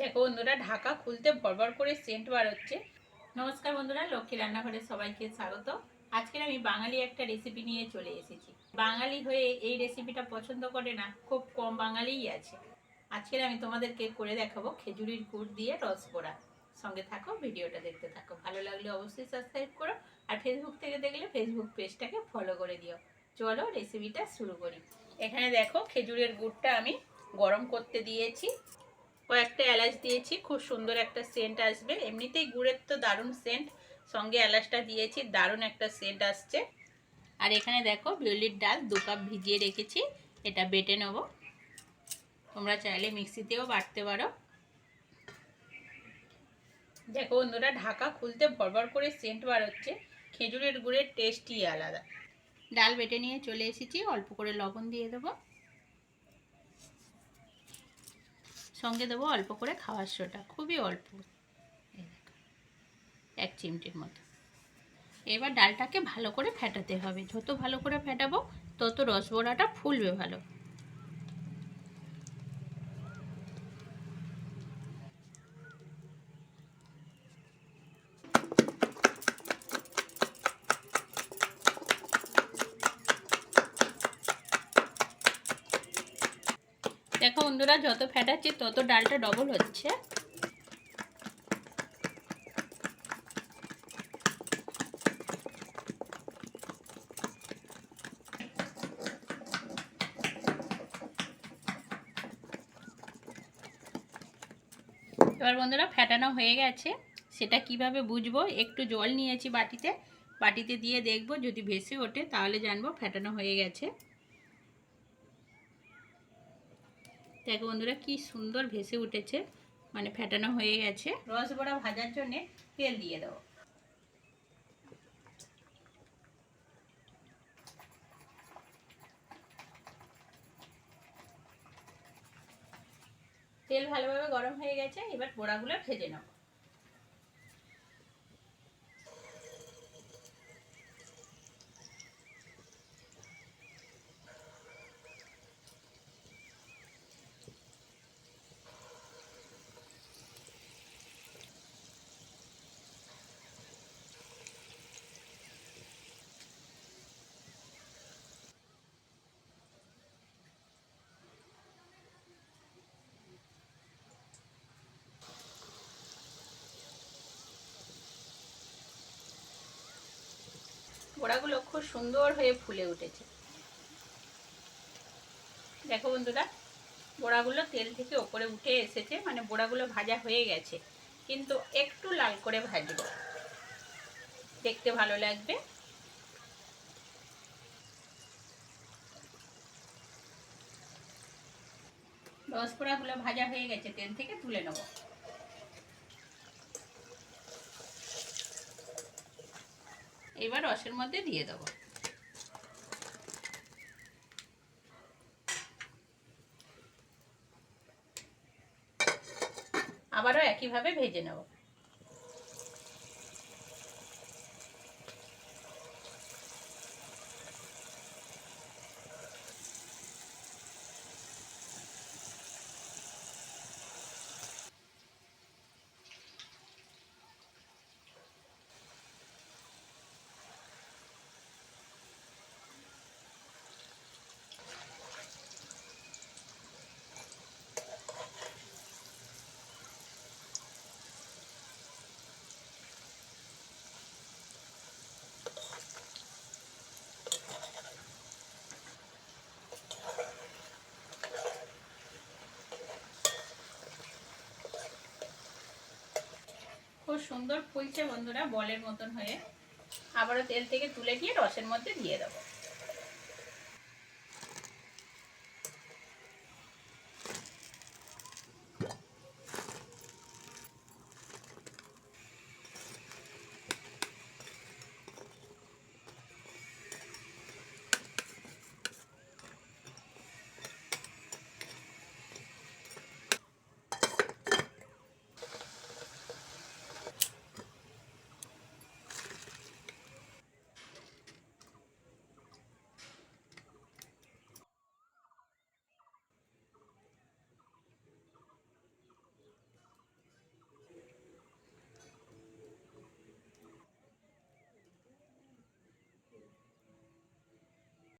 দেখো বন্ধুরা, ঢাকা খুলতে ভরভর করে সেন্ট বার হচ্ছে। নমস্কার বন্ধুরা, লক্ষ্মী রান্নাঘরে সবাইকে স্বাগত। আজকের আমি বাঙালি একটা রেসিপি নিয়ে চলে এসেছি। বাঙালি হয়ে এই রেসিপিটা পছন্দ করে না, খুব কম বাঙালিই আছে। আজকের আমি তোমাদেরকে করে দেখাবো খেজুরির গুড় দিয়ে রসগোড়া। সঙ্গে থাকো, ভিডিওটা দেখতে থাকো। ভালো লাগলে অবশ্যই সাবস্ক্রাইব করো, আর ফেসবুক থেকে দেখলে ফেসবুক পেজটাকে ফলো করে দিও। চলো রেসিপিটা শুরু করি। এখানে দেখো খেজুরের গুড়টা আমি গরম করতে দিয়েছি। কয়েকটা এলাচ দিয়েছি, খুব সুন্দর একটা সেন্ট আসবে। এমনিতেই গুড়ের তো দারুণ সেন্ট সঙ্গে এলাচটা দিয়েছি, দারুণ একটা সেন্ট আসছে। আর এখানে দেখো, বিউলির ডাল দু কাপ ভিজিয়ে রেখেছি, এটা বেটে নেব। তোমরা চাইলে মিক্সিতেও বাটতে পারো। দেখো বন্ধুরা, ঢাকা খুলতে ভরভর করে সেন্ট বার হচ্ছে, খেজুরের গুড়ের টেস্টই আলাদা। ডাল বেটে নিয়ে চলে এসেছি, অল্প করে লবণ দিয়ে দেবো। সঙ্গে দেবো অল্প করে খাওয়ার সোটা, খুবই অল্প। এক চিমটির মতো। এবার ডালটাকে ভালো করে ফেটাতে হবে। যত ভালো করে ফেটাবো, তত রসবড়াটা ফুলবে ভালো। দেখো বন্ধুরা, যত ফেটাচ্ছি তত ডালটা ডবল হচ্ছে। এবার বন্ধুরা, ফেটানো হয়ে গেছে। সেটা কীভাবে বুঝব? একটু জল নিয়েছি বাটিতে। বাটিতে দিয়ে দেখব, যদি ভেসে ওঠে তাহলে জানব ফেটানো হয়ে গেছে। দেখো বন্ধুরা, কি সুন্দর ভেসে উঠেছে। মানে ফেটানো হয়ে গেছে। রস বড়া ভাজার জন্য তেল দিয়ে দেবো। তেল ভালোভাবে গরম হয়ে গেছে, এবার বড়াগুলো ভেজে নেব। বড়াগুলো খুব সুন্দর হয়ে ফুলে উঠেছে। দেখো বন্ধুরা, বড়াগুলো তেল থেকে ওপরে উঠে এসেছে মানে বড়াগুলো ভাজা হয়ে গেছে, কিন্তু একটু লাল করে ভাজবো। দেখতে ভালো লাগবে। রস পোড়াগুলো ভাজা হয়ে গেছে, তেল থেকে তুলে নেব। এবার রসের মধ্যে দিয়ে দেবো। আবারও একইভাবে ভেজে নেব। সুন্দর ফুলছে বন্ধুরা, বলের মতন হয়ে। আবারও তেল থেকে তুলে দিয়ে রসের মধ্যে দিয়ে দেবো।